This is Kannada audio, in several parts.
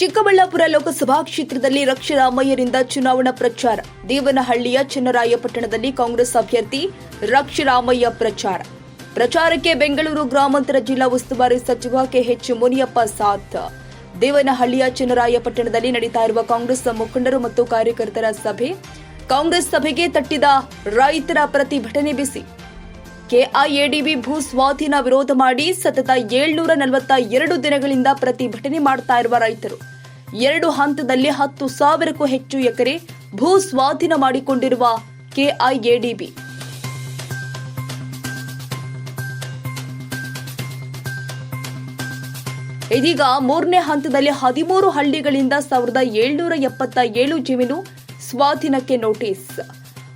ಚಿಕ್ಕಬಳ್ಳಾಪುರ ಲೋಕಸಭಾ ಕ್ಷೇತ್ರದಲ್ಲಿ ರಕ್ಷರಾಮಯ್ಯರಿಂದ ಚುನಾವಣಾ ಪ್ರಚಾರ. ದೇವನಹಳ್ಳಿಯ ಚನ್ನರಾಯಪಟ್ಟಣದಲ್ಲಿ ಕಾಂಗ್ರೆಸ್ ಅಭ್ಯರ್ಥಿ ರಕ್ಷರಾಮಯ್ಯ ಪ್ರಚಾರ. ಪ್ರಚಾರಕ್ಕೆ ಬೆಂಗಳೂರು ಗ್ರಾಮಾಂತರ ಜಿಲ್ಲಾ ಉಸ್ತುವಾರಿ ಸಚಿವ ಕೆಎಚ್ ಮುನಿಯಪ್ಪ ಸಾಥ್. ದೇವನಹಳ್ಳಿಯ ಚನ್ನರಾಯಪಟ್ಟಣದಲ್ಲಿ ನಡೀತಾ ಇರುವ ಕಾಂಗ್ರೆಸ್ ಮುಖಂಡರು ಮತ್ತು ಕಾರ್ಯಕರ್ತರ ಸಭೆ. ಕಾಂಗ್ರೆಸ್ ಸಭೆಗೆ ತಟ್ಟಿದ ರೈತರ ಪ್ರತಿಭಟನೆ ಬಿಸಿ. ಕೆಐಎಡಿಬಿ ಭೂ ಸ್ವಾಧೀನ ವಿರೋಧ ಮಾಡಿ ಸತತ ಏಳ್ನೂರ ನಲವತ್ತ ಎರಡು ದಿನಗಳಿಂದ ಪ್ರತಿಭಟನೆ ಮಾಡ್ತಾ ಇರುವ ರೈತರು. ಎರಡು ಹಂತದಲ್ಲಿ ಹತ್ತು ಸಾವಿರಕ್ಕೂ ಹೆಚ್ಚು ಎಕರೆ ಭೂ ಸ್ವಾಧೀನ ಮಾಡಿಕೊಂಡಿರುವ ಕೆಐಎಡಿಬಿ. ಇದೀಗ ಮೂರನೇ ಹಂತದಲ್ಲಿ ಹದಿಮೂರು ಹಳ್ಳಿಗಳಿಂದ ಸಾವಿರದ ಏಳ್ನೂರ ಎಪ್ಪತ್ತ ಏಳು ಜಮೀನು ಸ್ವಾಧೀನಕ್ಕೆ ನೋಟಿಸ್.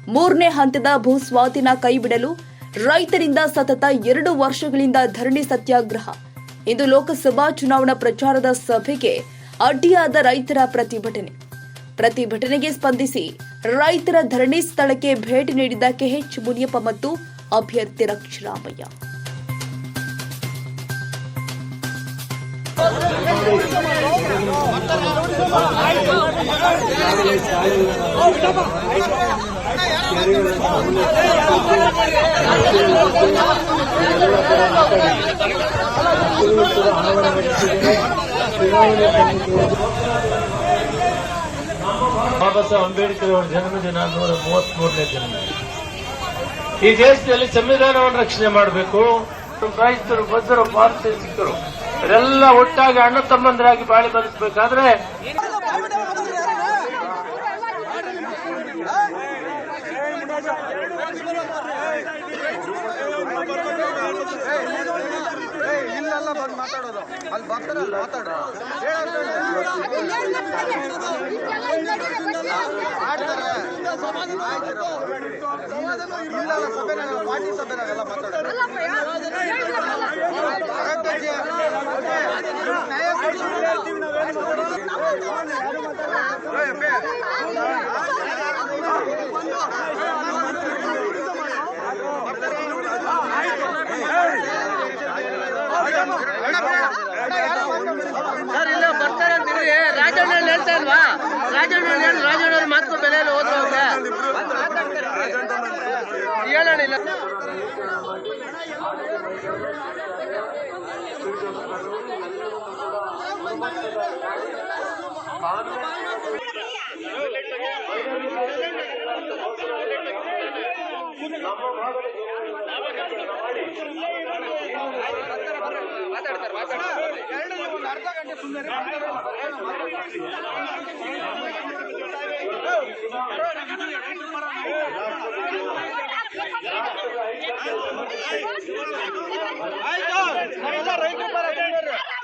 ಮೂರನೇ ಹಂತದ ಭೂ ಸ್ವಾಧೀನ ಕೈಬಿಡಲು ರೈತರಿಂದ ಸತತ ಎರಡು ವರ್ಷಗಳಿಂದ ಧರಣಿ ಸತ್ಯಾಗ್ರಹ. ಇಂದು ಲೋಕಸಭಾ ಚುನಾವಣಾ ಪ್ರಚಾರದ ಸಭೆಗೆ ಅಡ್ಡಿಯಾದ ರೈತರ ಪ್ರತಿಭಟನೆ. ಪ್ರತಿಭಟನೆಗೆ ಸ್ಪಂದಿಸಿ ರೈತರ ಧರಣಿ ಸ್ಥಳಕ್ಕೆ ಭೇಟಿ ನೀಡಿದ ಕೆಎಚ್ ಮುನಿಯಪ್ಪ ಮತ್ತು ಅಭ್ಯರ್ಥಿ ರಕ್ಷರಾಮಯ್ಯ ಬಾಬಾ ಸಾಹೇಬ್ ಅಂಬೇಡ್ಕರ್ ಅವರ ಜನ್ಮದಿನ ನೂರ ಮೂವತ್ಮೂರನೇ ಜನ್ಮ. ಈ ದೇಶದಲ್ಲಿ ಸಂವಿಧಾನವನ್ನು ರಕ್ಷಣೆ ಮಾಡಬೇಕು. ಕ್ರೈಸ್ತರು ಭಾರತೀಯ ಸಿಕ್ಕರು ಇವರೆಲ್ಲ ಒಟ್ಟಾಗಿ ಅಣ್ಣ ತಮ್ಮಂದರಾಗಿ ಬಾಳಿ ಬದುಕಬೇಕಾದ್ರೆ ಮಾತಾಡೋದು ಅಲ್ಲಿ ಸಭೆನಾಗ ಪಾರ್ಟಿ ಸಭೆನಾಗೆಲ್ಲ ಮಾತಾಡೋದು ಸರ್ ಇಲ್ಲ ಬರ್ತಾರೆ ಅಂತ ಹೇಳಿ ರಾಜಣ್ಣ ಹೇಳ್ತಾ ಇಲ್ವಾ? ರಾಜಣ್ಣ ಹೇಳಿ ರಾಜಣ್ಣ ಮಾತು ಬೆಲೆ ಅರ್ಧ ಗಂಟೆ ಸುಂದರ ಆಯ್ತು ರೈತ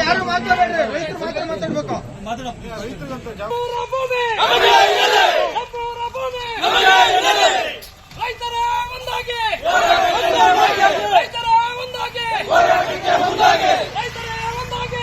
ಯಾರು ಮಾತಾಡ್ಬೇಡ್ರಿ? ರೈತರು ಮಾತ್ರ ಮಾತಾಡ್ಬೇಕು. ರೈತರ ಒಂದಾಗಿ ರೈತರ ಒಂದಾಗಿ ರೈತರ ಒಂದಾಗಿ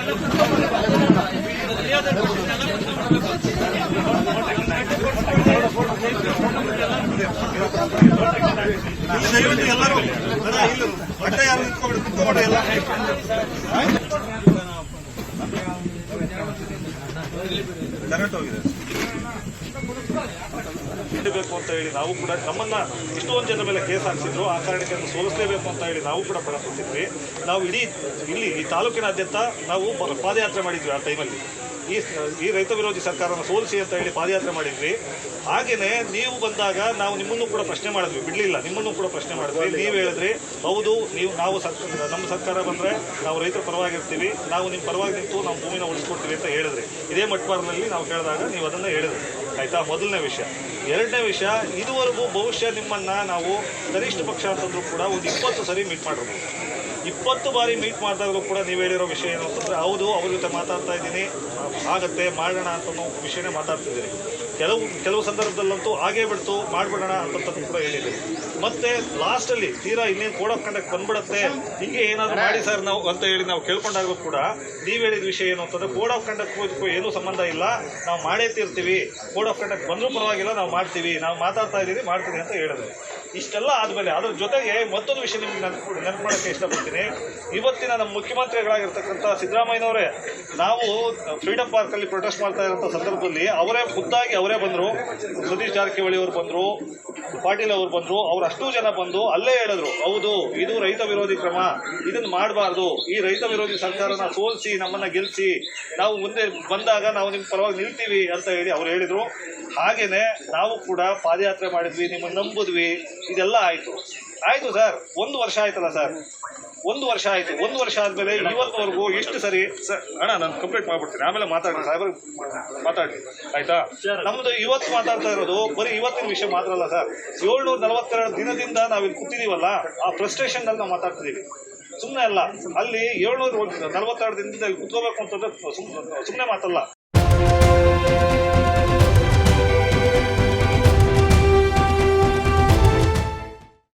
ಕರೆಂಟ್ ಅಂತ ಹೇಳಿ ನಾವು ಕೂಡ ನಮ್ಮನ್ನ ಇಷ್ಟೊಂದು ಜನ ಮೇಲೆ ಕೇಸ್ ಹಾಕ್ಸಿದ್ರು. ಆ ಕಾರಣಕ್ಕೆ ಅದನ್ನು ಸೋಲಿಸಲೇಬೇಕು ಅಂತ ಹೇಳಿ ನಾವು ಕೂಡ ಪಡಪಟ್ಟಿದ್ವಿ ನಾವು ಇಡೀ ಇಲ್ಲಿ ಈ ತಾಲೂಕಿನಾದ್ಯಂತ ನಾವು ಪಾದಯಾತ್ರೆ ಮಾಡಿದ್ವಿ ಆ ಟೈಮಲ್ಲಿ ಈ ಈ ರೈತ ವಿರೋಧಿ ಸರ್ಕಾರವನ್ನು ಸೋಲಿಸಿ ಅಂತ ಹೇಳಿ ಪಾದಯಾತ್ರೆ ಮಾಡಿದ್ವಿ. ಹಾಗೆಯೇ ನೀವು ಬಂದಾಗ ನಾವು ನಿಮ್ಮನ್ನು ಕೂಡ ಪ್ರಶ್ನೆ ಮಾಡಿದ್ವಿ. ಬಿಡ್ಲಿಲ್ಲ ನಿಮ್ಮನ್ನು ಕೂಡ ಪ್ರಶ್ನೆ ಮಾಡಿದ್ವಿ. ನೀವು ಹೇಳಿದ್ರಿ ಹೌದು ನೀವು ನಾವು ನಮ್ಮ ಸರ್ಕಾರ ಬಂದರೆ ನಾವು ರೈತರ ಪರವಾಗಿರ್ತೀವಿ. ನಾವು ನಿಮ್ಮ ಪರವಾಗಿ ನಿಂತು ನಾವು ಭೂಮಿನ ಉಳಿಸ್ಕೊಡ್ತೀವಿ ಅಂತ ಹೇಳಿದ್ರಿ. ಇದೇ ಮಟ್ಪಾರ್ನಲ್ಲಿ ನಾವು ಕೇಳಿದಾಗ ನೀವು ಅದನ್ನು ಹೇಳಿದ್ರಿ. ಆಯ್ತಾ? ಮೊದಲನೇ ವಿಷಯ. ಎರಡನೇ ವಿಷಯ, ಇದುವರೆಗೂ ಬಹುಶಃ ನಿಮ್ಮನ್ನ ನಾವು ಕನಿಷ್ಠ ಪಕ್ಷ ಅಂತಂದ್ರೂ ಕೂಡ ಒಂದು ಇಪ್ಪತ್ತು ಸರಿ ಮೀಟ್ ಮಾಡಿರ್ಬೋದು. ಇಪ್ಪತ್ತು ಬಾರಿ ಮೀಟ್ ಮಾಡಿದಾಗಲೂ ಕೂಡ ನೀವು ಹೇಳಿರೋ ವಿಷಯ ಏನು ಅಂತಂದ್ರೆ, ಹೌದು, ಅವ್ರ ಜೊತೆ ಮಾತಾಡ್ತಾ ಇದ್ದೀನಿ, ಆಗತ್ತೆ, ಮಾಡೋಣ ಅಂತ ವಿಷಯನೇ ಮಾತಾಡ್ತಿದ್ದೀರಿ. ಕೆಲವು ಕೆಲವು ಸಂದರ್ಭದಲ್ಲಂತೂ ಹಾಗೇ ಬಿಡ್ತು ಮಾಡಿಬಿಡೋಣ ಅಂತಂದು ಕೂಡ ಹೇಳಿದ್ದೀನಿ ಮತ್ತೆ ಲಾಸ್ಟ್ ಅಲ್ಲಿ ತೀರಾ ಇನ್ನೇನು ಕೋಡ್ ಆಫ್ ಕಂಡಕ್ಟ್ ಬಂದ್ಬಿಡತ್ತೆ ಹೀಗೆ ಏನಾದರೂ ಮಾಡಿ ಸರ್ ನಾವು ಅಂತ ಹೇಳಿ ನಾವು ಕೇಳ್ಕೊಂಡಾಗ ಕೂಡ ನೀವು ಹೇಳಿದ ವಿಷಯ ಏನು ಅಂತಂದ್ರೆ ಕೋಡ್ ಆಫ್ ಕಂಡಕ್ಟ್ ಏನೂ ಸಂಬಂಧ ಇಲ್ಲ ನಾವು ಮಾಡೇ ತೀರ್ತೀವಿ ಕೋಡ್ ಆಫ್ ಕಂಡಕ್ಟ್ ಬಂದರೂ ಪರವಾಗಿಲ್ಲ ನಾವು ಮಾಡ್ತೀವಿ ನಾವು ಮಾತಾಡ್ತಾ ಇದ್ದೀವಿ ಮಾಡ್ತೀವಿ ಅಂತ ಹೇಳಿದ್ರೆ. ಇಷ್ಟೆಲ್ಲ ಆದಮೇಲೆ ಅದ್ರ ಜೊತೆಗೆ ಮತ್ತೊಂದು ವಿಷಯ ನಿಮ್ಗೆ ನೆನಪು ನೆನಪು ಮಾಡೋಕ್ಕೆ ಇಷ್ಟಪಡ್ತೀನಿ. ಇವತ್ತಿನ ನಮ್ಮ ಮುಖ್ಯಮಂತ್ರಿಗಳಾಗಿರ್ತಕ್ಕಂಥ ಸಿದ್ದರಾಮಯ್ಯನವರೇ, ನಾವು ಫ್ರೀಡಂ ಪಾರ್ಕ್ ಅಲ್ಲಿ ಪ್ರೊಟೆಸ್ಟ್ ಮಾಡ್ತಾ ಇರೋಂಥ ಸಂದರ್ಭದಲ್ಲಿ ಅವರೇ ಖುದ್ದಾಗಿ ಅವರೇ ಬಂದರು. ಸತೀಶ್ ಜಾರಕಿಹೊಳಿ ಅವರು ಬಂದರು, ಪಾಟೀಲ್ ಅವರು ಬಂದರು, ಅವ್ರು ಅಷ್ಟೂ ಜನ ಬಂದು ಅಲ್ಲೇ ಹೇಳಿದ್ರು, ಹೌದು, ಇದು ರೈತ ವಿರೋಧಿ ಕ್ರಮ ಇದನ್ನ ಮಾಡಬಾರ್ದು, ಈ ರೈತ ವಿರೋಧಿ ಸರ್ಕಾರನ ಸೋಲಿಸಿ, ನಮ್ಮನ್ನ ಗೆಲ್ಲಿಸಿ ನಾವು ಮುಂದೆ ಬಂದಾಗ ನಾವು ನಿಮ್ಮ ಪರವಾಗಿ ನಿಲ್ತೀವಿ ಅಂತ ಹೇಳಿ ಅವ್ರು ಹೇಳಿದ್ರು. ಹಾಗೇನೆ ನಾವು ಕೂಡ ಪಾದಯಾತ್ರೆ ಮಾಡಿದ್ವಿ ನಿಮ್ಮನ್ನು ನಂಬಿದ್ವಿ ಇದೆಲ್ಲ ಆಯ್ತು. ಆಯ್ತು ಸರ್ ಒಂದು ವರ್ಷ ಆಯ್ತಲ್ಲ ಸರ್? ಒಂದು ವರ್ಷ ಆಯ್ತು. ಒಂದು ವರ್ಷ ಆದ್ಮೇಲೆ ಇವತ್ತವರೆಗೂ ಎಷ್ಟು ಸರಿ ಸರ್ ಅಣ್ಣ ನಾನು ಕಂಪ್ಲೀಟ್ ಮಾಡ್ಬಿಡ್ತೀನಿ. ಆಮೇಲೆ ಮಾತಾಡಿ ಸಾಹೇಬರ್ ಮಾತಾಡಿ ಆಯ್ತಾ? ನಮ್ಮದು ಇವತ್ತು ಮಾತಾಡ್ತಾ ಇರೋದು ಬರೀ ಇವತ್ತಿನ ವಿಷಯ ಮಾತ್ರ ಅಲ್ಲ ಸರ್. ಏಳ್ನೂರ ನಲವತ್ತೆರಡು ದಿನದಿಂದ ನಾವಿಲ್ಲಿ ಕೂತಿದ್ದೀವಲ್ಲ ಆ ಫ್ರಸ್ಟ್ರೇಷನ್ ನಾವು ಮಾತಾಡ್ತಿದೀವಿ. ಸುಮ್ಮನೆ ಅಲ್ಲ ಅಲ್ಲಿ ಏಳ್ನೂರ ನಲವತ್ತೆರಡು ದಿನದಿಂದ ಇಲ್ಲಿ ಕುತ್ಕೋಬೇಕು ಅಂತಂದ್ರೆ ಸುಮ್ಮನೆ ಮಾತಲ್ಲ.